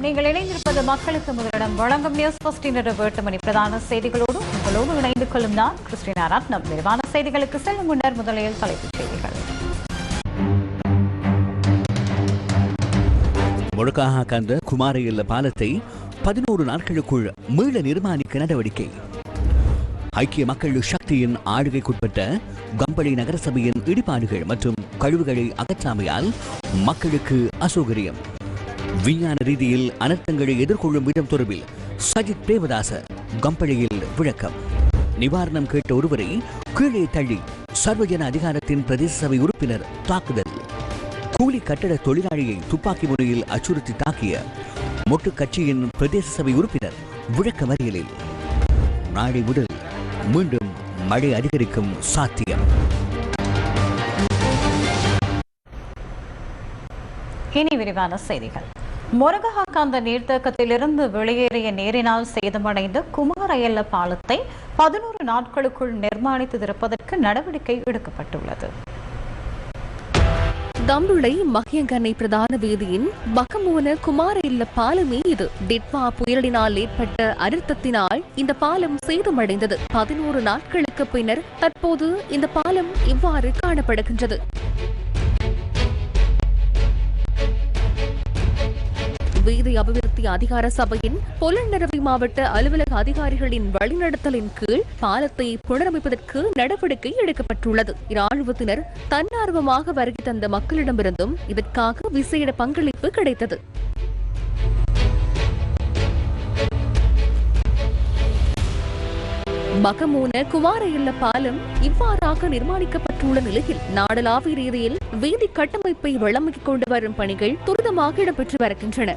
வணக்கம் நீங்கள் இணைந்திருப்பது மக்களுக்கு முதலிடம். வழங்கும் நியூஸ் ஃபர்ஸ்ட் இரவு எட்டு மணி பிரதான செய்திகளோடு உங்களோடு இணைந்து கொள்ளும் நான் கிறிஸ்டினா ரத்னம். விரிவான செய்திகளுக்கு செல்லும் முன்னர் முதலில் தலைப்புச் செய்திகள். முழுக்காக கந்த குமாரையுள்ள பாலத்தை பதினோரு நாட்களுக்குள் மீள நிர்மாணிக்க நடவடிக்கை. ஐக்கிய மக்கள் சக்தியின் ஆளுகைக்குட்பட்ட கம்பளி நகரசபையின் இடிபாடுகள் மற்றும் கழிவுகளை அகற்றாமையால் மக்களுக்கு அசௌகரியம். விஞ்ஞான ரீதியில் அனர்த்தங்களை எதிர்கொள்ளும் விதம் தொடர்பில் சஜித் பிரேமதாச கம்பளியில் விளக்கம். நிவாரணம் கேட்ட ஒருவரை கீழே தள்ளி சர்வஜன அதிகாரத்தின் பிரதேச சபை உறுப்பினர் தாக்குதல். கூலி கட்டட தொழிலாளியை துப்பாக்கி முறையில் அச்சுறுத்தி தாக்கிய மொட்டு கட்சியின் பிரதேச சபை உறுப்பினர் விளக்க மறியலில் நாளை முதல் மீண்டும் மழை அதிகரிக்கும் சாத்தியம். இனி விரிவான செய்திகள். முருகஹாக்காந்த நீர்த்தேக்கத்திலிருந்து வெளியேறிய நீரினால் சேதமடைந்த குமாரயல்ல பாலத்தை பதினோரு நாட்களுக்குள் நிர்மாணித்து திறப்பதற்கு நடவடிக்கை எடுக்கப்பட்டுள்ளது. தம்புளை மகியங்கனை பிரதான வீதியின் பக்கமூன குமார இல்ல பாலமே இது டிட்வா புயலினால் ஏற்பட்ட அழுத்தத்தினால் இந்த பாலம் சேதமடைந்தது. பதினோரு நாட்களுக்கு பின்னர் தற்போது இந்த பாலம் இவ்வாறு காணப்படுகின்றது. வீதி அபிவிருத்தி அதிகார சபையின் பொலநரவி மாவட்ட அலுவலக அதிகாரிகளின் வழிநடத்தலின் கீழ் பாலத்தை புனரமைப்பதற்கு நடவடிக்கை எடுக்கப்பட்டுள்ளது. இராணுவத்தினர் தன்னார்வமாக வருகை தந்த மக்களிடமிருந்தும் இதற்காக விசேட பங்களிப்பு கிடைத்தது. மகமூன குவார இல்ல பாலம் இவ்வாறாக நிர்மாணிக்கப்பட்டுள்ள நிலையில் நாடளாவிய ரீதியில் வீதி கட்டமைப்பை வளமிக் கொண்டு வரும் பணிகள் துரிதமாக இடம்பெற்று வருகின்றன.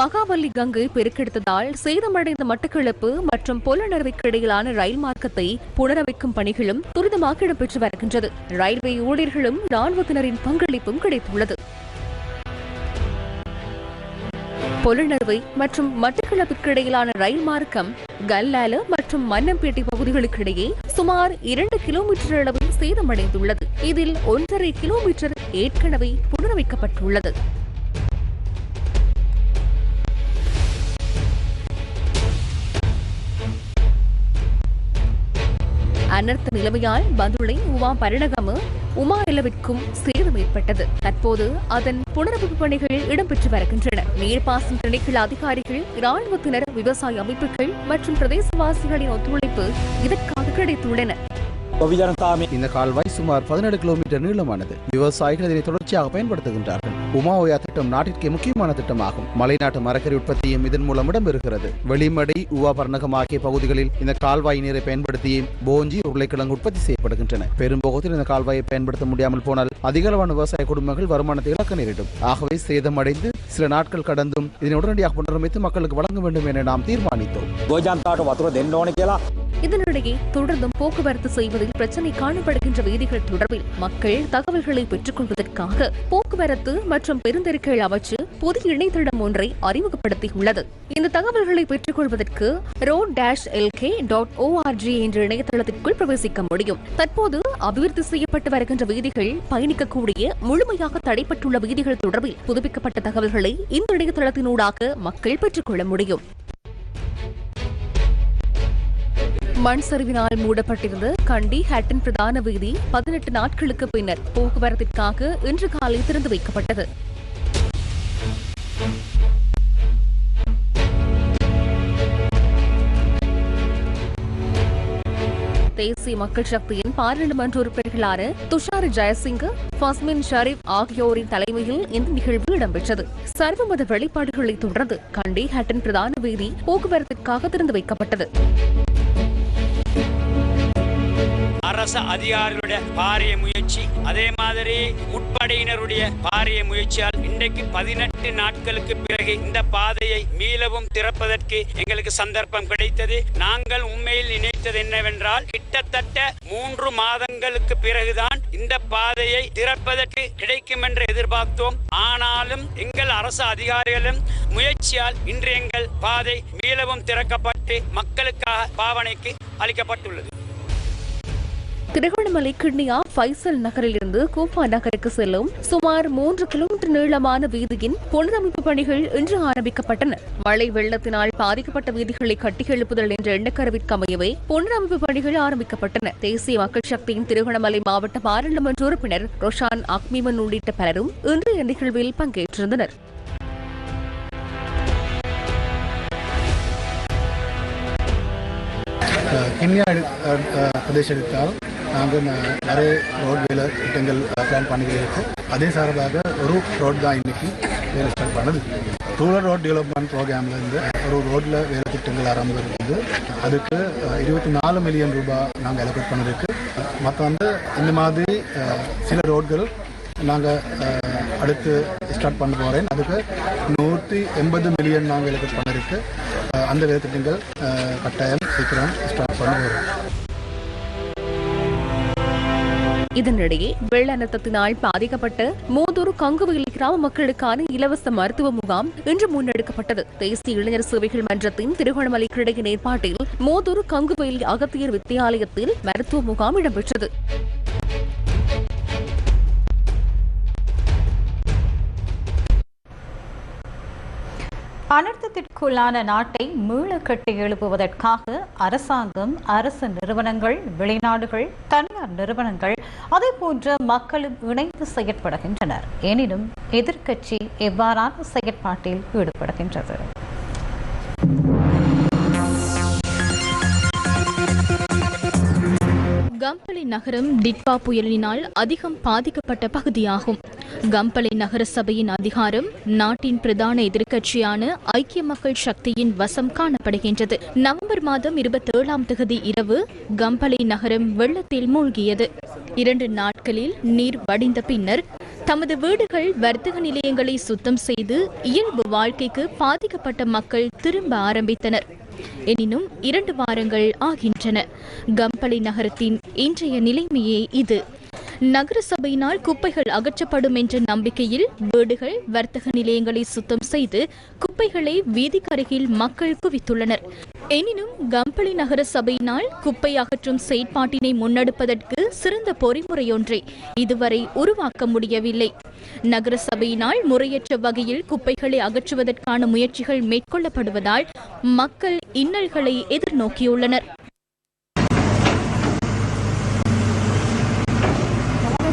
மகாவல்லி கங்கை பெருக்கெடுத்ததால் சேதமடைந்த மட்டக்களப்பு மற்றும் பொலனறுவைக்கு இடையிலான ரயில் மார்க்கத்தை புனரமைக்கும் பணிகளும் துரிதமாக இடம்பெற்று வருகின்றது. ரயில்வே ஊழியர்களும் ராணுவத்தினரின் பங்களிப்பும் கிடைத்துள்ளது. பொலனறுவை மற்றும் மட்டக்களப்பிற்கு இடையிலான ரயில் மார்க்கம் கல்லால மற்றும் மன்னம்பேட்டை பகுதிகளுக்கிடையே சுமார் இரண்டு கிலோமீட்டர் அளவில் சேதமடைந்துள்ளது. இதில் ஒன்றரை கிலோமீட்டர் ஏற்கனவே புனரமைக்கப்பட்டுள்ளது. அனர்த்த நிலைமையால் பந்துளை உமா பரணகம உமா இலவிற்கும் சேதம் ஏற்பட்டது. தற்போது அதன் புனரமைப்பு பணிகள் இடம்பெற்று வருகின்றன. நீர்ப்பாசன திணைக்கள அதிகாரிகள் இராணுவத்தினர் விவசாய அமைப்புகள் மற்றும் பிரதேசவாசிகளின் ஒத்துழைப்பு இதற்காக கிடைத்துள்ளன. இந்த கால்வாய் சுமார் பதினேழு கிலோமீட்டர் நீளமானது. விவசாயிகள் இதனை தொடர்ச்சியாக பயன்படுத்துகின்றார்கள். உமாஓயா திட்டம் நாட்டிற்கே முக்கியமான திட்டமாகும். மலைநாட்டு மரக்கறி உற்பத்தியும் இதன் மூலம் இடம்பெறுகிறது. வெளிமடை உவா பர்ணகம் ஆகிய பகுதிகளில் இந்த கால்வாய் நீரை பயன்படுத்தி போஞ்சி உருளைக்கிழங்கு உற்பத்தி செய்யப்படுகின்றன. பெரும்போகத்தில் இந்த கால்வாயை பயன்படுத்த முடியாமல் போனால் அதிகளவான விவசாய குடும்பங்கள் வருமானத்தை இழக்க நேரிடும். ஆகவே சேதமடைந்து சில நாட்கள் கடந்தும் இதனை உடனடியாக புனரமைத்து மக்களுக்கு வழங்க வேண்டும் என நாம் தீர்மானித்தோம். இதனிடையே தொடர்ந்தும் போக்குவரத்து செய்வதில் பிரச்சனை காணப்படுகின்ற வீதிகள் தொடர்பில் மக்கள் தகவல்களை பெற்றுக்கொள்வதற்காக போக்குவரத்து மற்றும் பெருந்தெருக்கள் அவற்று புதிய இணையதளம் ஒன்றை அறிமுகப்படுத்தியுள்ளது. இந்த தகவல்களை பெற்றுக்கொள்வதற்கு road dash LK dot ORG என்ற இணையதளத்திற்குள் பிரவேசிக்க முடியும். தற்போது அபிவிருத்தி செய்யப்பட்டு வருகின்ற வீதிகள் பயணிக்கக்கூடிய முழுமையாக தடைப்பட்டுள்ள வீதிகள் தொடர்பில் புதுப்பிக்கப்பட்ட தகவல்களை இந்த இணையதளத்தினூடாக மக்கள் பெற்றுக்கொள்ள முடியும். மண் சரிவினால் மூடப்பட்டிருந்த கண்டி ஹட்டன் பிரதான வீதி பதினெட்டு நாட்களுக்கு பின்னர் போக்குவரத்திற்காக இன்று காலை திறந்து வைக்கப்பட்டது. தேசிய மக்கள் சக்தியின் பாராளுமன்ற உறுப்பினர்களான துஷார் ஜெயசிங் ஃபஸ்மின் ஷரீப் ஆகியோரின் தலைமையில் இந்த நிகழ்வு இடம்பெற்றது. சர்வமத வெளிப்பாடுகளை தொடர்ந்து கண்டி ஹட்டன் பிரதான வீதி போக்குவரத்திற்காக திறந்து வைக்கப்பட்டது. அரச அதிகாரிகளுடைய பாரிய முயற்சி. அதே மாதிரி உட்படையினருடைய பாரிய முயற்சியால் இன்றைக்கு பதினெட்டு நாட்களுக்கு பிறகு இந்த பாதையை மீளவும் திறப்பதற்கு எங்களுக்கு சந்தர்ப்பம் கிடைத்தது. நாங்கள் உண்மையில் நினைத்தது என்னவென்றால் கிட்டத்தட்ட மூன்று மாதங்களுக்கு பிறகுதான் இந்த பாதையை திறப்பதற்கு கிடைக்கும் என்று எதிர்பார்த்தோம். ஆனாலும் எங்கள் அரசு அதிகாரிகளும் முயற்சியால் இன்று எங்கள் பாதை மீளவும் திறக்கப்பட்டு மக்களுக்காக பாவனைக்கு அளிக்கப்பட்டுள்ளது. திருகோணமலை கிண்ணியா ஃபைசல் நகரிலிருந்து கூப்பா நகருக்கு செல்லும் சுமார் மூன்று கிலோமீட்டர் நீளமான வீதியின் புனரமைப்பு பணிகள் இன்று ஆரம்பிக்கப்பட்டன. மழை வெள்ளத்தினால் பாதிக்கப்பட்ட வீதிகளை கட்டி எழுப்புதல் என்ற எண்ணக்கருவிற்கு அமையவே புனரமைப்பு பணிகள் ஆரம்பிக்கப்பட்டன. தேசிய மக்கள் சக்தியின் திருகோணமலை மாவட்ட பாராளுமன்ற உறுப்பினர் ரொஷான் அக்மிமன் உள்ளிட்ட பலரும் இன்றைய நிகழ்வில் பங்கேற்றிருந்தனர். கிண்ணியா பிரதேசத்தால் நாங்கள் நிறைய ரோட் வேலை திட்டங்கள் பிளான் பண்ணிக்கிட்டு இருக்கோம் அதே சார்பாக ஒரு ரோட் தான் இன்னைக்கு வேலை ஸ்டார்ட் பண்ணது. ரூரல் ரோட் டெவலப்மெண்ட் ப்ரோக்ராமில் இருந்து ஒரு ரோட்டில் வேலை திட்டங்கள் ஆரம்பிச்சிருக்குது அதுக்கு இருபத்தி நாலு மில்லியன் ரூபாய் நாங்கள் அலோகேட் பண்ணிருக்கு. மற்ற வந்து இந்த மாதிரி சில ரோட்கள் நாங்கள் அடுத்து ஸ்டார்ட் பண்ண போகிறேன் அதுக்கு நூற்றி எண்பது மில்லியன் நாங்கள் அலோகேட் பண்ணிருக்கு. அந்த வேலை திட்டங்கள் கட்டாயம் சீக்கிரம் ஸ்டார்ட் பண்ண போகிறோம் இதனிடையே வெள்ள அனர்த்தத்தினால் பாதிக்கப்பட்ட மூதூர் கங்குவயில் கிராம மக்களுக்கான இலவச மருத்துவ முகாம் இன்று முன்னெடுக்கப்பட்டது. தேசிய இளைஞர் சேவைகள் மன்றத்தின் திருகோணமலை கிளையின் ஏற்பாட்டில் மூதூர் கங்குவயில் அகத்தியர் வித்தியாலயத்தில் மருத்துவ முகாம் இடம்பெற்றது. அனர்த்தத்திற்குள்ளான நாட்டை மீள கட்டி எழுப்புவதற்காக அரசாங்கம் அரசு நிறுவனங்கள் வெளிநாடுகள் தனியார் நிறுவனங்கள் அதேபோன்ற மக்களும் இணைந்து செயற்படுகின்றனர். எனினும் எதிர்க்கட்சி எவ்வாறான செயற்பாட்டில் ஈடுபடுகின்றது? கம்பளை நகரம் டிட்பா புயலினால் அதிகம் பாதிக்கப்பட்ட பகுதியாகும். கம்பளை நகர சபையின் அதிகாரம் நாட்டின் பிரதான எதிர்க்கட்சியான ஐக்கிய மக்கள் சக்தியின் வசம் காணப்படுகின்றது. நவம்பர் மாதம் இருபத்தேழாம் தேதி இரவு கம்பளை நகரம் வெள்ளத்தில் மூழ்கியது. இரண்டு நாட்களில் நீர் வடிந்த பின்னர் தமது வீடுகள் வர்த்தக நிலையங்களை சுத்தம் செய்து இயல்பு வாழ்க்கைக்கு பாதிக்கப்பட்ட மக்கள் திரும்ப ஆரம்பித்தனர். எனினும் இரண்டு வாரங்கள் ஆகின்றன. கம்பளி நகரத்தின் இன்றைய நிலைமையே இது. நகர சபையினால் குப்பைகள் அகற்றப்படும் என்ற நம்பிக்கையில் வீடுகள் வர்த்தக நிலையங்களை சுத்தம் செய்து குப்பைகளை வீதிக்கருகில் மக்கள் குவித்துள்ளனர். எனினும் கம்பளி நகர சபையினால் குப்பை அகற்றும் செயற்பாட்டினை முன்னெடுப்பதற்கு சிறந்த பொறிமுறையொன்றை இதுவரை உருவாக்க முடியவில்லை. நகர சபையினால் முறையற்ற வகையில் குப்பைகளை அகற்றுவதற்கான முயற்சிகள் மேற்கொள்ளப்படுவதால் மக்கள் இன்னல்களை எதிர்நோக்கியுள்ளனர்.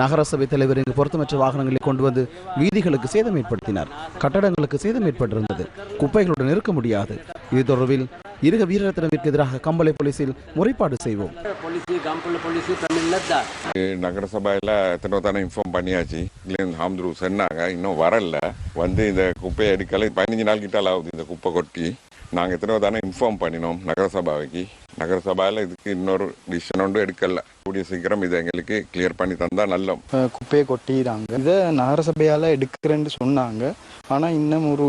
நகரசபை தலைவர் இங்கு பொருத்தமற்ற வாகனங்களை கொண்டு வந்து வீதிகளுக்கு சேதம் ஏற்படுத்தினார். கட்டடங்களுக்கு சேதம் ஏற்பட்டிருந்தது. குப்பைகளுடன் இருக்க முடியாது. இது தொடர்பில் இருக வீரரத்னவிற்கு எதிராக கம்பளை போலீசில் முறைப்பாடு செய்வோம். நகர சபையில் எத்தனை தானே இன்ஃபார்ம் பண்ணியாச்சு. இல்லைன்னு ஹாம்துரு சொன்னாங்க. இன்னும் வரல. வந்து இந்த குப்பையை எடுக்கல. பதினஞ்சு நாள் கிட்டால ஆகுது இந்த குப்பை கொட்டி. நாங்கள் எத்தனையோ தானே இன்ஃபார்ம் பண்ணினோம் நகரசபாவைக்கு. சபாவுக்கு இதுக்கு இன்னொரு டிசிஷன் ஒன்றும் எடுக்கல. கூடிய சீக்கிரம் இதை எங்களுக்கு கிளியர் பண்ணி தந்தா நல்ல குப்பையை கொட்டிடுறாங்க. இதை நகரசபையால் எடுக்கிறேன்னு சொன்னாங்க. ஆனால் இன்னும் ஒரு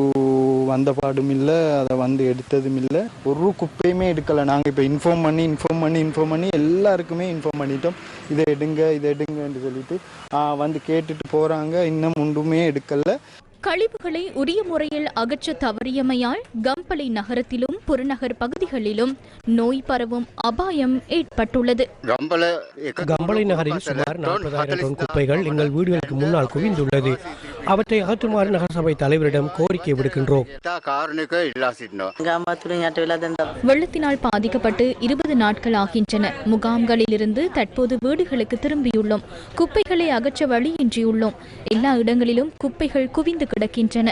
வந்த பாடும் இல்லை அதை வந்து எடுத்ததும் இல்லை. ஒரு குப்பையுமே எடுக்கலை. நாங்கள் இப்போ இன்ஃபார்ம் பண்ணி இன்ஃபார்ம் பண்ணி இன்ஃபார்ம் பண்ணி எல்லாருக்குமே இன்ஃபார்ம் பண்ணிட்டோம். இதை எடுங்க இதை எடுங்கன்னு சொல்லிட்டு வந்து கேட்டுட்டு போகிறாங்க இன்னும் ஒன்றுமே எடுக்கலை. கழிவுகளை உரிய முறையில் அகற்ற தவறியமையால் கம்பளை நகரத்திலும் புறநகர் பகுதிகளிலும் நோய் பரவும் அபாயம் ஏற்பட்டுள்ளது. கம்பளை நகரில் சுமார் நாற்பதாயிரம் டன் குப்பைகள் எங்கள் வீடுகளுக்கு முன்னால் குவிந்துள்ளது. அவற்றை அகற்றுமாறு நகரசபை தலைவரிடம் கோரிக்கை விடுக்கின்றோம். வெள்ளத்தினால் பாதிக்கப்பட்டு இருபது நாட்கள் ஆகின்றன. முகாம்களிலிருந்து தற்போது வீடுகளுக்கு திரும்பியுள்ளோம். குப்பைகளை அகற்ற வழியின்றியுள்ளோம். எல்லா இடங்களிலும் குப்பைகள் குவிந்து கிடக்கின்றன.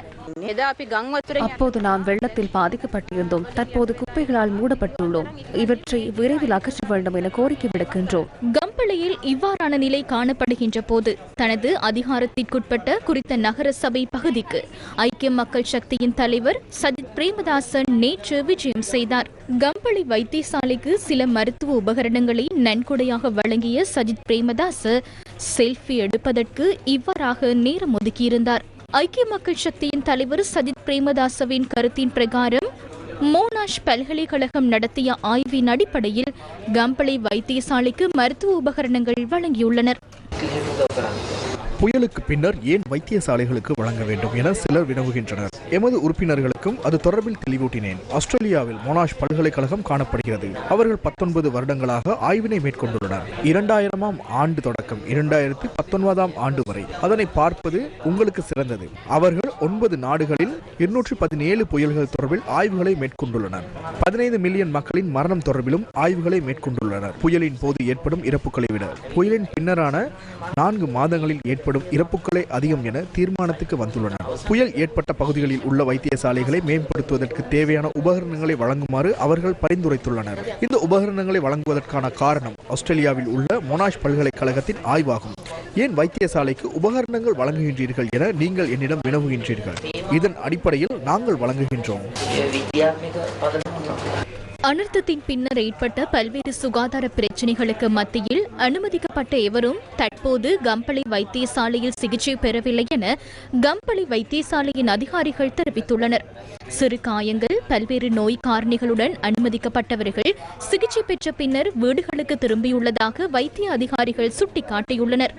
அப்போது நாம் வெள்ளத்தில் பாதிக்கப்பட்டிருந்தோம். தற்போது குப்பைகளால் மூடப்பட்டுள்ளோம். இவற்றை விரைவில் அகற்ற வேண்டும் என கோரிக்கை விடுக்கின்றோம். கம்பளை கம்பளையில் இவ்வாறான நிலை காணப்படுகின்ற போது தனது அதிகாரத்திற்குட்பட்ட குறித்த நகர சபை பகுதிக்கு. ஐக்கிய மக்கள் சக்தியின் தலைவர் சஜித் பிரேமதாசன் நேற்று விஜயம் செய்தார். கம்பளி வைத்தியசாலைக்கு சில மருத்துவ உபகரணங்களை நன்கொடையாக வழங்கிய சஜித் பிரேமதாச செல்ஃபி எடுப்பதற்கு இவ்வாறாக நேரம் ஒதுக்கியிருந்தார். ஐக்கிய மக்கள் சக்தியின் தலைவர் சஜித் பிரேமதாசவின் கருத்தின் பிரகாரம் மோனாஷ் பல்கலைக்கழகம் நடத்திய ஆய்வின் அடிப்படையில் கம்பளை வைத்தியசாலைக்கு மருத்துவ உபகரணங்கள் வழங்கியுள்ளனர். புயலுக்கு பின்னர் ஏன் வைத்தியசாலைகளுக்கு வழங்க வேண்டும் என சிலர் வினவுகின்றனர். எமது உறுப்பினர்களுக்கும் அது தொடர்பில் தெளிவூட்டினேன். ஆஸ்திரேலியாவில் மொனாஷ் பல்கலைக்கழகம் காணப்படுகிறது. அவர்கள் பத்தொன்பது வருடங்களாக ஆய்வினை மேற்கொண்டுள்ளனர். இரண்டாயிரமாம் ஆண்டு தொடக்கம் இரண்டாயிரத்தி பத்தொன்பதாம் ஆண்டு வரை. அதனை பார்ப்பது உங்களுக்கு சிறந்தது. அவர்கள் ஒன்பது நாடுகளில் இருநூற்றி பதினேழு புயல்கள் தொடர்பில் ஆய்வுகளை மேற்கொண்டுள்ளனர். பதினைந்து மில்லியன் மக்களின் மரணம் தொடர்பிலும் ஆய்வுகளை மேற்கொண்டுள்ளனர். புயலின் போது ஏற்படும் இறப்புகளை விட புயலின் பின்னரான நான்கு மாதங்களில் ஏற்படும் இறப்புகளே அதிகம் என தீர்மானத்துக்கு வந்துள்ளனர் புயல் ஏற்பட்ட பகுதிகளில் உள்ள வைத்தியசாலைகளை மேம்படுத்துவதற்கு தேவையான உபகரணங்களை வழங்குமாறு அவர்கள் பரிந்துரைத்துள்ளனர். இந்த உபகரணங்களை வழங்குவதற்கான காரணம் ஆஸ்திரேலியாவில் உள்ள மொனாஷ் பல்கலைக்கழகத்தின் ஆய்வாகும். ஏன் வைத்தியசாலைக்கு உபகரணங்கள் வழங்குகின்றீர்கள் என நீங்கள் என்னிடம் வினவுகின்றீர்கள்? இதன் அடிப்படையில் நாங்கள் வழங்குகின்றோம். அனர்த்தத்தின் பின்னர் ஏற்பட்ட பல்வேறு சுகாதார பிரச்சினைகளுக்கு மத்தியில் அனுமதிக்கப்பட்ட எவரும் தற்போது கம்பளை வைத்தியசாலையில் சிகிச்சை பெறவில்லை என கம்பளை வைத்தியசாலையின் அதிகாரிகள் தெரிவித்துள்ளனர். சிறு காயங்கள் பல்வேறு நோய் காரணிகளுடன் அனுமதிக்கப்பட்டவர்கள் சிகிச்சை பெற்ற பின்னர் வீடுகளுக்கு திரும்பியுள்ளதாக வைத்திய அதிகாரிகள் சுட்டிக்காட்டியுள்ளனர்.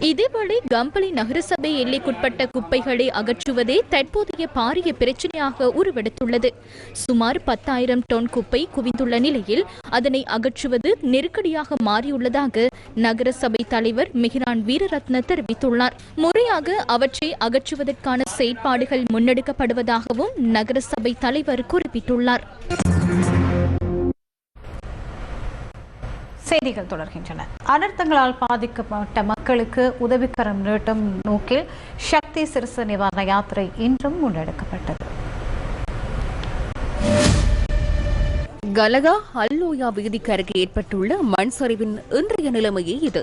இதேவேளை கம்பளி நகரசபை எல்லைக்குட்பட்ட குப்பைகளை அகற்றுவதே தற்போதைய பாரிய பிரச்சனையாக உருவெடுத்துள்ளது. சுமார் பத்தாயிரம் டன் குப்பை குவிந்துள்ள நிலையில் அதனை அகற்றுவது நெருக்கடியாக மாறியுள்ளதாக நகரசபை தலைவர் மிகிரான் வீரரத்ன தெரிவித்துள்ளார். முறையாக அவற்றை அகற்றுவதற்கான செயற்பாடுகள் முன்னெடுக்கப்படுவதாகவும் நகரசபை தலைவர் குறிப்பிட்டுள்ளார். செய்திகள் தொடர்கின்றன. அனர்த்தங்களால் பாதிக்கப்பட்ட மக்களுக்கு உதவிக்கரம் நீட்டும் நோக்கில் சக்தி சிறுசு நிவாரண யாத்திரை இன்றும் முன்னெடுக்கப்பட்டது. கலகா அல்லோயா வீதிக்கு அருகே ஏற்பட்டுள்ள மண் சரிவின் இன்றைய நிலைமையே இது.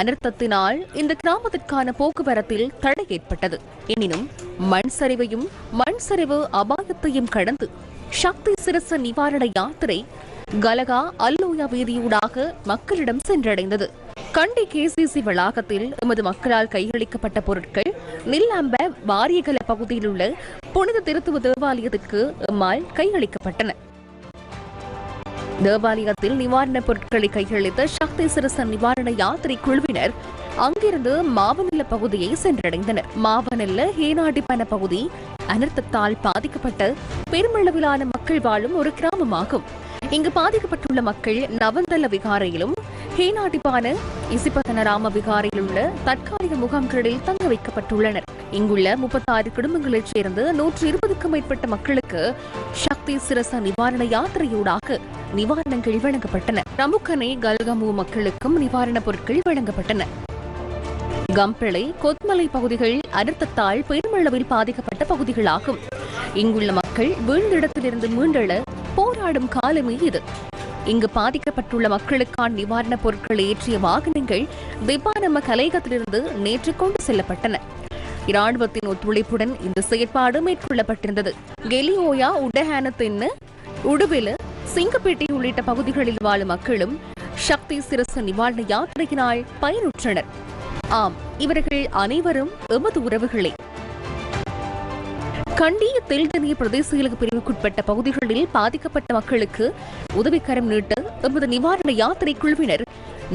அனர்த்தத்தினால் இந்த கிராமத்திற்கான போக்குவரத்தில் தடை ஏற்பட்டது. எனினும் மண் சரிவையும் மண் சரிவு அபாயத்தையும் கடந்து சக்தி சிரச நிவாரண யாத்திரை கலகா அல்லோயா வீதியூடாக மக்களிடம் சென்றடைந்தது. கண்டி கேசிசி வளாகத்தில் எமது மக்களால் கையளிக்கப்பட்ட பொருட்கள் நில்லாம்ப வாரியகல பகுதியில் உள்ள புனித திருத்துவ தேவாலயத்திற்கு எம்மால் கையளிக்கப்பட்டன. தேவாலயத்தில் நிவாரணப் பொருட்களை கையளித்த சக்தி சிரச நிவாரண யாத்திரை குழுவினர் அங்கிருந்து மாவனல்ல பகுதியை சென்றடைந்தனர். மாவனல்ல ஹேனாடிப்பன பகுதி அனர்த்தத்தால் பாதிக்கப்பட்ட பெருமளவிலான மக்கள் வாழும் ஒரு கிராமமாகும். இங்கு பாதிக்கப்பட்டுள்ள மக்கள் நவந்தல்ல விகாரையிலும் ஹேனாடிப்பான இசிபதனராம விகாரையில் உள்ள தற்காலிக முகாம்களில் தங்க வைக்கப்பட்டுள்ளனர். இங்குள்ள முப்பத்தாறு குடும்பங்களைச் சேர்ந்து நூற்று இருபதுக்கும் மேற்பட்ட மக்களுக்கு சக்தி சிரச நிவாரண யாத்திரையூடாக நிவாரணங்கள் வழங்கப்பட்டன. ரமுக்கனை கல்கமு மக்களுக்கும் நிவாரணப் பொருட்கள் வழங்கப்பட்டன. கம்பிளை கொத்மலை பகுதிகள் அனர்த்தத்தால் பெருமளவில் பாதிக்கப்பட்ட பகுதிகளாகும். இங்குள்ள மக்கள் வீழ்ந்த இடத்திலிருந்து மீண்டெழ போராடும் காலமே இது. இங்கு பாதிக்கப்பட்டுள்ள மக்களுக்கான நிவாரணப் பொருட்களை ஏற்றிய வாகனங்கள் திப்பானம்ம கலையகத்திலிருந்து நேற்று கொண்டு செல்லப்பட்டன. இராணுவத்தின் ஒத்துழைப்புடன் இந்த செயற்பாடு மேற்கொள்ளப்பட்டிருந்தது. கெலியோயா உடஹானத்தின் உடுவில சிங்கப்பேட்டை உள்ளிட்ட பகுதிகளில் வாழும் மக்களும் சக்தி சிரச நிவாரண யாத்திரையினால் பயனுற்றனர். ஆம் இவர்கள் அனைவரும் எமது உறவுகளே. கண்டிய தெல்தனிய பிரதேச பிரிவுக்குட்பட்ட பகுதிகளில் பாதிக்கப்பட்ட மக்களுக்கு உதவிக்கரம் நீட்ட எமது நிவாரண யாத்திரை குழுவினர்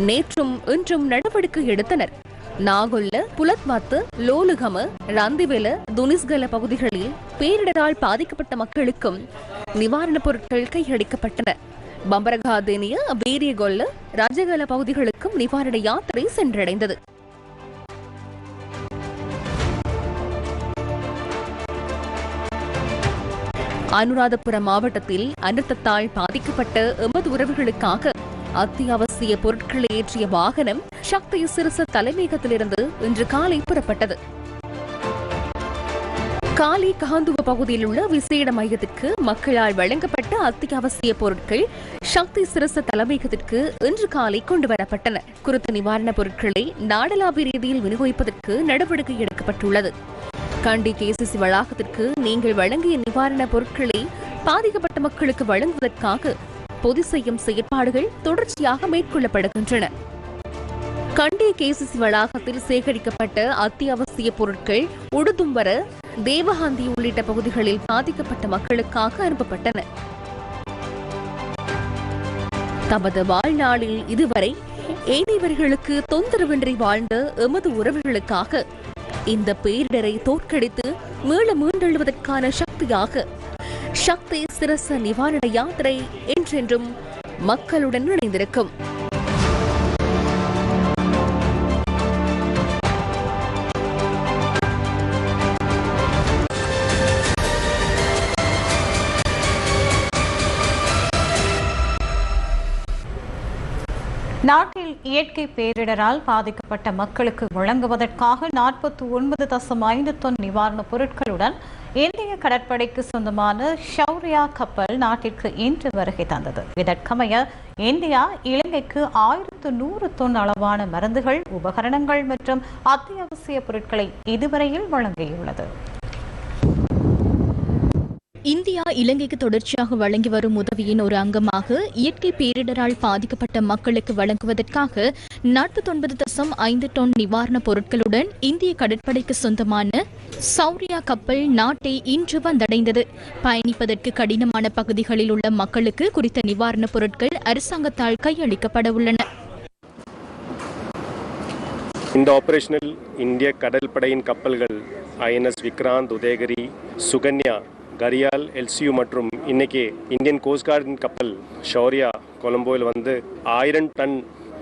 நேற்றும் இன்றும் நடவடிக்கை எடுத்தனர். நாகொல்ல புலத்மாத்து லோலுகம ரந்திவெல துனிஸ்கல பகுதிகளில் பேரிடரால் பாதிக்கப்பட்ட மக்களுக்கும் நிவாரணப் பொருட்கள் கையளிக்கப்பட்டன. பம்பரகாதேனிய வீரியகொல்ல ரஜகல பகுதிகளுக்கும் நிவாரண யாத்திரை சென்றடைந்தது. அனுராதபுரம் மாவட்டத்தில் அனர்த்தத்தால் பாதிக்கப்பட்ட எமது உறவுகளுக்காக அத்தியாவசிய பொருட்களை ஏற்றிய வாகனம் சக்தி சிறுச தலைமையகத்திலிருந்து இன்று காலை புறப்பட்டது. காலி காந்துவ பகுதியில் உள்ள விசேட மையத்திற்கு மக்களால் வழங்கப்பட்ட அத்தியாவசிய பொருட்கள் சக்தி சிரச தலைமையகத்திற்கு இன்று காலை கொண்டு வரப்பட்டன குறித்த நிவாரணப் பொருட்களை நாடளாவிய ரீதியில் விநியோகிப்பதற்கு நடவடிக்கை எடுக்கப்பட்டுள்ளது. கண்டி கேசிசி வளாகத்திற்கு நீங்கள் வழங்கிய நிவாரணப் பொருட்களை பாதிக்கப்பட்ட மக்களுக்கு வழங்குவதற்காக பொது செய்யும் செயற்பாடுகள் தொடர்ச்சியாக மேற்கொள்ளப்படுகின்றன. கண்டி கேசிசி வளாகத்தில் சேகரிக்கப்பட்ட அத்தியாவசிய பொருட்கள் உடுதும்பர தேவகாந்தி உள்ளிட்ட பகுதிகளில் பாதிக்கப்பட்ட மக்களுக்காக அனுப்பப்பட்டன. தமது வாழ்நாளில் இதுவரை ஏனையவர்களுக்கு தொந்தரவின்றி வாழ்ந்த எமது உறவுகளுக்காக இந்த பேரிடரை தோற்கடித்து மீள மீண்டெழுவதற்கான சக்தியாக சக்தி சிரச நிவாரண யாத்திரை என்றென்றும் மக்களுடன் இணைந்திருக்கும். நாட்டில் இயற்கை பேரிடரால் பாதிக்கப்பட்ட மக்களுக்கு வழங்குவதற்காக நாற்பத்தி ஒன்பது தசம் ஐந்து தொன் நிவாரணப் பொருட்களுடன் இந்திய கடற்படைக்கு சொந்தமான ஷௌரியா கப்பல் நாட்டிற்கு இன்று வருகை தந்தது. இதற்கமைய இந்தியா இலங்கைக்கு ஆயிரத்து நூறு தொன் அளவான மருந்துகள் உபகரணங்கள் மற்றும் அத்தியாவசிய பொருட்களை இதுவரையில் வழங்கியுள்ளது. இந்தியா இலங்கைக்கு தொடர்ச்சியாக வழங்கி வரும் உதவியின் ஒரு அங்கமாக இயற்கை பேரிடரால் பாதிக்கப்பட்ட மக்களுக்கு வழங்குவதற்காக நாற்பத்தொன்பது தசம் ஐந்து டன் நிவாரணப் பொருட்களுடன் இந்திய கடற்படைக்கு சொந்தமான சௌரியா கப்பல் நாட்டை இன்று வந்தடைந்தது. பயணிப்பதற்கு கடினமான பகுதிகளில் உள்ள மக்களுக்கு குறித்த நிவாரணப் பொருட்கள் அரசாங்கத்தால் கையளிக்கப்பட உள்ளன இந்த ஆபரேஷனில் இந்திய கடற்படையின் கப்பல்கள் ஐஎன்எஸ் விக்ராந்த் உதயகிரி சுகன்யா கரியால் எல்சியூ மற்றும் இன்னைக்கு இந்தியன் கோஸ்ட்கார்டின் கப்பல் ஷௌரியா கொலம்போவில் வந்து ஆயிரம் டன்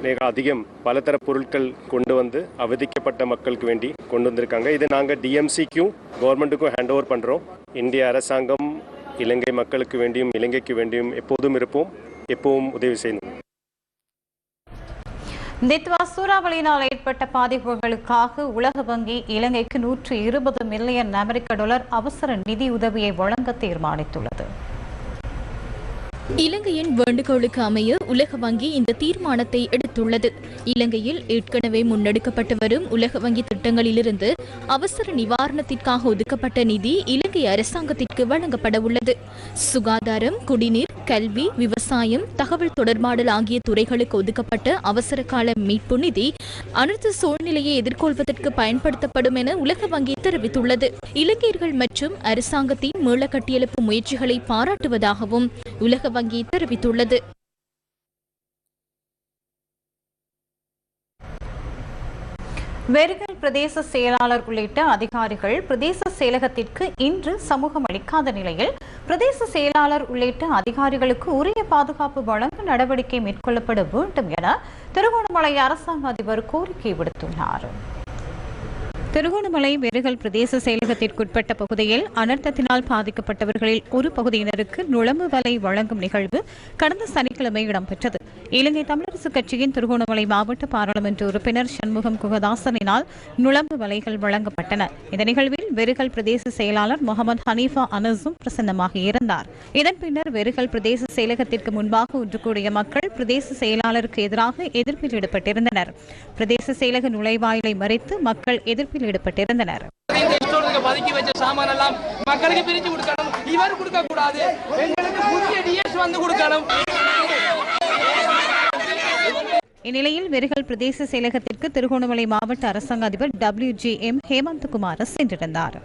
மிக அதிகம் பலதர பொருட்கள் கொண்டு வந்து அவதிக்கப்பட்ட மக்களுக்கு வேண்டி கொண்டு வந்திருக்காங்க. இது நாங்கள் டிஎம்சிக்கும் கவர்மெண்ட்டுக்கும் ஹேண்ட் ஓவர் பண்ணுறோம் இந்திய அரசாங்கம் இலங்கை மக்களுக்கு வேண்டியும் இலங்கைக்கு வேண்டியும் எப்போதும் இருப்போம். எப்பவும் உதவி செய்யணும் நித்வா சூறாவளியினால் ஏற்பட்ட பாதிப்புகளுக்காக உலக வங்கி இலங்கைக்கு நூற்று இருபது மில்லியன் அமெரிக்க டாலர் அவசர நிதி உதவியை வழங்க தீர்மானித்துள்ளது. இலங்கையின் வேண்டுகோளுக்கு அமைய உலக வங்கி இந்த தீர்மானத்தை எடுத்துள்ளது. இலங்கையில் ஏற்கனவே முன்னெடுக்கப்பட்டு வரும் உலக வங்கி திட்டங்களிலிருந்து அவசர நிவாரணத்திற்காக ஒதுக்கப்பட்ட நிதி இலங்கை அரசாங்கத்திற்கு வழங்கப்பட உள்ளது. சுகாதாரம் குடிநீர் கல்வி விவசாயம் தகவல் தொடர்பாடல் ஆகிய துறைகளுக்கு ஒதுக்கப்பட்ட அவசர கால மீட்பு நிதி அனைத்து சூழ்நிலையை எதிர்கொள்வதற்கு பயன்படுத்தப்படும் என உலக வங்கி தெரிவித்துள்ளது. இலங்கையர்கள் மற்றும் அரசாங்கத்தின் மீளக்கட்டியெழுப்பு முயற்சிகளை பாராட்டுவதாகவும் உலக வங்கி தெரிவித்துள்ளது. வெறுகல் பிரதேச செயலாளர் உள்ளிட்ட அதிகாரிகள் பிரதேச செயலகத்திற்கு இன்று சமூகம் அளிக்காத நிலையில் பிரதேச செயலாளர் உள்ளிட்ட அதிகாரிகளுக்கு உரிய பாதுகாப்பு வழங்க நடவடிக்கை மேற்கொள்ளப்பட வேண்டும் என திருகோணமலை அரசாங்க அதிபர் கோரிக்கை விடுத்துள்ளார். திருகோணமலை வெறுகல் பிரதேச செயலகத்திற்குட்பட்ட பகுதியில் அனர்த்தத்தினால் பாதிக்கப்பட்டவர்களில் ஒரு பகுதியினருக்கு நுழம்பு வலை வழங்கும் நிகழ்வு கடந்த சனிக்கிழமை இடம்பெற்றது. இலங்கை தமிழரசு கட்சியின் திருகோணமலை மாவட்ட பாராளுமன்ற உறுப்பினர் சண்முகம் குகதாசனினால் நுழம்பு வலைகள் வழங்கப்பட்டன. இந்த நிகழ்வில் வெறுகல் பிரதேச செயலாளர் முகமது ஹனீஃபா அனஸும் பிரசன்னமாக இருந்தார். இதன் பின்னர் வெறுகல் பிரதேச செயலகத்திற்கு முன்பாக ஒன்று கூடிய மக்கள் பிரதேச செயலாளருக்கு எதிராக எதிர்ப்பில் ஈடுபட்டிருந்தனர். பிரதேச செயலக நுழைவாயிலை மறைத்து மக்கள் எதிர்ப்பில் ஈடுபட்டிருந்தனர். பதுக்கி வச்ச சாமான் எல்லாம் மக்களுக்கு பிரிச்சு கொடுக்கணும். இவர் கொடுக்க கூடாது எங்களுக்கு புதிய டிஎஸ் வந்து கொடுக்கணும். இந்நிலையில் வெறுகல் பிரதேச செயலகத்திற்கு திருகோணமலை மாவட்ட அரசாங்க அதிபர் டபிள்யூ ஜி எம் ஹேமந்தகுமார் சென்றிருந்தார்.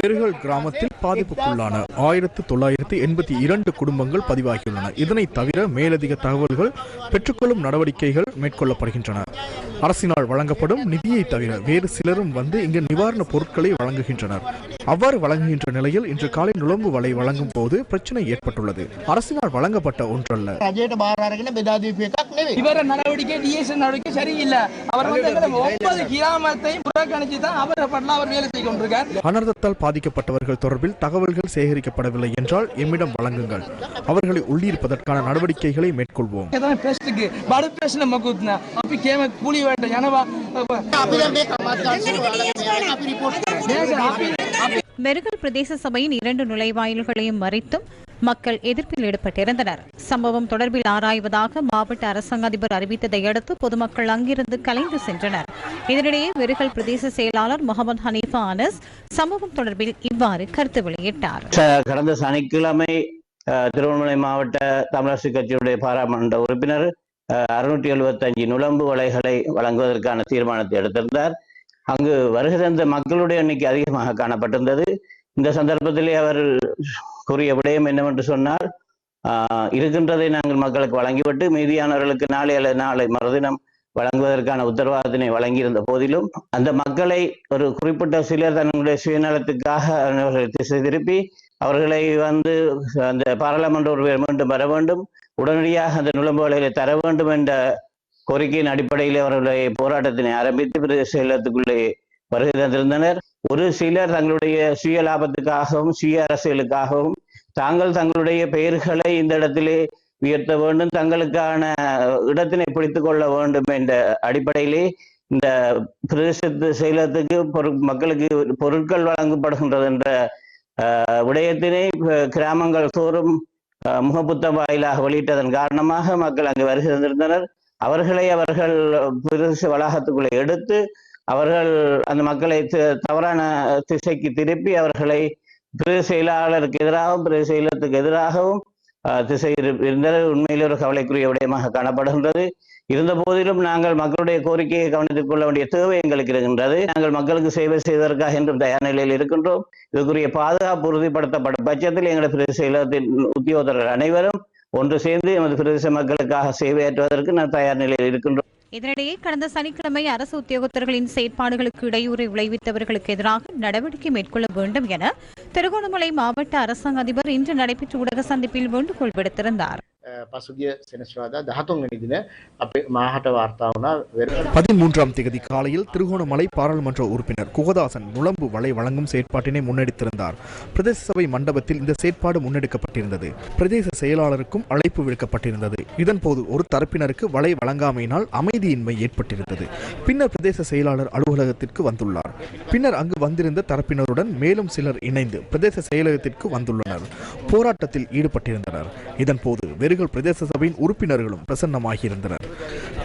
வெறுகல் கிராமத்தில் பாதிப்புக்குள்ளான ஆயிரத்து தொள்ளாயிரத்து எண்பத்தி இரண்டு குடும்பங்கள் பதிவாகியுள்ளன. இதனை தவிர மேலதிக தகவல்கள் பெற்றுக்கொள்ளும் நடவடிக்கைகள் மேற்கொள்ளப்படுகின்றன. அரசினால் வழங்கப்படும் நிதியை தவிர வேறு சிலரும் வந்து இங்கு நிவாரண பொருட்களை வழங்குகின்றனர். அவ்வாறு வழங்குகின்ற நிலையில் இன்று காலை நுழம்பு வலை வழங்கும் போது பிரச்சனை ஏற்பட்டுள்ளது. அரசினால் வழங்கப்பட்ட ஒன்றல்ல. அனர்த்தத்தால் பாதிக்கப்பட்டவர்கள் தொடர்பில் தகவல்கள் சேகரிக்கப்படவில்லை என்றால் எம்மிடம் வழங்குங்கள். அவர்களை உள்ளிருப்பதற்கான நடவடிக்கைகளை மேற்கொள்வோம். கூலி மெருகல் பிரதேச சபையின் இரண்டு நுழைவாயில்களையும் மறைத்தும் மக்கள் எதிர்ப்பில் ஈடுபட்டிருந்தனர். சம்பவம் தொடர்பில் ஆராய்வதாக மாவட்ட அரசாங்க அதிபர் அறிவித்ததை அடுத்து பொதுமக்கள் அங்கிருந்து கலைந்து சென்றனர். இதனிடையே வெறுகல் பிரதேச செயலாளர் முகமது ஹனீஃபா அனஸ் சம்பவம் தொடர்பில் இவ்வாறு கருத்து வெளியிட்டார். கடந்த சனிக்கிழமை திருவண்ணாமலை மாவட்ட தமிழரசு கட்சியுடைய பாராளுமன்ற உறுப்பினர் அறுநூற்றி எழுபத்தஞ்சு நுழம்பு வலைகளை வழங்குவதற்கான தீர்மானத்தை எடுத்திருந்தார். அங்கு வருகை தந்த மக்களுடைய எண்ணிக்கை அதிகமாக காணப்பட்டிருந்தது. இந்த சந்தர்ப்பத்திலே அவர் கூறிய விடயம் என்னவென்று சொன்னால் ஆஹ், இருக்கின்றதை நாங்கள் மக்களுக்கு வழங்கிவிட்டு மீதியானவர்களுக்கு நாளை அல்லது நாளை மறுதினம் வழங்குவதற்கான உத்தரவாதத்தினை வழங்கியிருந்த போதிலும் அந்த மக்களை ஒரு குறிப்பிட்ட சிலர் தங்களுடைய சுயநலத்துக்காக திசை திருப்பி அவர்களை வந்து அந்த பாராளுமன்ற உறுப்பினர் மீண்டும் வர வேண்டும். உடனடியாக அந்த நுழம்புகளை தர வேண்டும் என்ற கோரிக்கையின் அடிப்படையில் அவர்களுடைய போராட்டத்தினை ஆரம்பித்து பிரதேச செயலகத்துக்குள்ளே வருகை தந்திருந்தனர். ஒரு சிலர் தங்களுடைய சுய லாபத்துக்காகவும் சுய அரசியலுக்காகவும் தாங்கள் தங்களுடைய பெயர்களை இந்த இடத்திலே உயர்த்த வேண்டும் தங்களுக்கான இடத்தினை பிடித்து கொள்ள வேண்டும் என்ற அடிப்படையிலே இந்த பிரதேசத்து செயலகத்துக்கு பொரு- மக்களுக்கு பொருட்கள் வழங்கப்படுகின்றது என்ற விடயத்தினை கிராமங்கள் தோறும் முகப்புத்த வாயிலாக வெளியிட்டதன் காரணமாக மக்கள் அங்கு வருகை தந்திருந்தனர். அவர்களை அவர்கள் பிரதேச வளாகத்துக்குள்ளே எடுத்து அவர்கள் அந்த மக்களை தவறான திசைக்கு திருப்பி அவர்களை பிரதேச செயலாளருக்கு எதிராகவும் பிரதேச செயலத்துக்கு எதிராகவும் திசை இருந்தது. உண்மையிலே ஒரு கவலைக்குரிய விடயமாக காணப்படுகின்றது. இருந்த போதிலும் நாங்கள் மக்களுடைய கோரிக்கையை கவனித்துக் கொள்ள வேண்டிய தேவை எங்களுக்கு இருக்கின்றது. நாங்கள் மக்களுக்கு சேவை செய்வதற்காக என்றும் தயார் நிலையில் இருக்கின்றோம். இதுக்குரிய பாதுகாப்பு உறுதிப்படுத்தப்படும் பட்சத்தில் எங்களது பிரதேச செயலகத்தின் உத்தியோகத்தர்கள் அனைவரும் ஒன்று சேர்ந்து எமது பிரதேச மக்களுக்காக சேவையாற்றுவதற்கு நான் தயார் நிலையில் இருக்கின்றோம். இதனிடையே கடந்த சனிக்கிழமை அரசு உத்தியோகத்தர்களின் செயற்பாடுகளுக்கு இடையூறு விளைவித்தவர்களுக்கு எதிராக நடவடிக்கை மேற்கொள்ள வேண்டும் என திருகோணமலை மாவட்ட அரசாங்க அதிபர் இன்று நடைபெற்ற ஊடக சந்திப்பில் வேண்டுகோள் விடுத்திருந்தார். පසුගිය සෙනස්වාදා දහතුන්වැනි දින අපේ මාහට වාර්තා වුණා වෙර பதிமூன்றாம் தேதி காலையில் திருகோணமலை பாராளுமன்ற உறுப்பினர் குகதாசன் நுழம்பு வலை வழங்கும் செயற்பாட்டினை முன்னெடுத்திருந்தார் பிரதேச சபை மண்டபத்தில் இந்த செயற்பாடு முன்னெடுக்கப்பட்டிருந்தது பிரதேச செயலாளருக்கும் அழைப்பு விடுக்கப்பட்டிருந்தது இதன்போது ஒரு தரப்பினருக்கு வலை வழங்காமையினால் அமைதியின்மை ஏற்பட்டிருந்தது பின்னர் பிரதேச செயலாளர் அலுவலகத்திற்கு வந்துள்ளார் பின்னர் அங்கு வந்திருந்த தரப்பினருடன் மேலும் சிலர் இணைந்து பிரதேச செயலகத்திற்கு வந்துள்ளனர் போராட்டத்தில் ஈடுபட்டிருந்தனர் இதன்போது பிரதேச சபையின் உறுப்பினர்களும் பிரசன்னமாகியிருந்தனர்.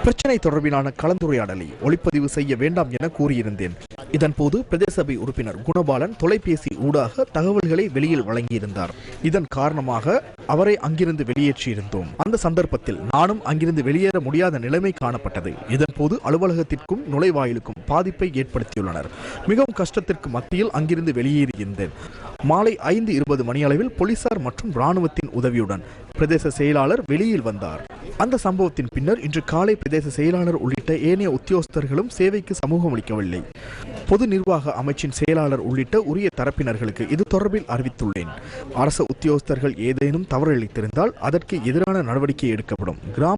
பிரச்சனை தொடர்பிலான கலந்துரையாடலை ஒளிப்பதிவு செய்ய வேண்டாம் என கூறியிருந்தேன். இதன்போது பிரதேசபை உறுப்பினர் குணபாலன் தொலைபேசி ஊடாக தகவல்களை வெளியில் வழங்கியிருந்தார். இதன் காரணமாக அவரை அங்கிருந்து வெளியேற்றியிருந்தோம். அந்த சந்தர்ப்பத்தில் நானும் அங்கிருந்து வெளியேற முடியாத நிலைமை காணப்பட்டது. இதன்போது அலுவலகத்திற்கும் நுழைவாயிலுக்கும் பாதிப்பை ஏற்படுத்தியுள்ளனர். மிகவும் கஷ்டத்திற்கு மத்தியில் அங்கிருந்து வெளியேறியிருந்தேன். மாலை ஐந்து இருபது மணியளவில் போலீசார் மற்றும் இராணுவத்தின் உதவியுடன் பிரதேச செயலாளர் வெளியில் வந்தார். அந்த சம்பவத்தின் பின்னர் இன்று காலை பிரதேச செயலாளர் உள்ளிட்ட ஏனைய உத்தியோகஸ்தர்களும் சேவைக்கு சமூகம் அளிக்கவில்லை. பொது நிர்வாக அமைச்சின் செயலாளர் உள்ளிட்ட உரிய தரப்பினர்களுக்கு இது தொடர்பில் அறிவித்துள்ளேன். அரசு உத்தியோகஸ்தர்கள் ஏதேனும் தவறிழைத்திருந்தால் அதற்கு எதிரான நடவடிக்கை எடுக்கப்படும். கிராம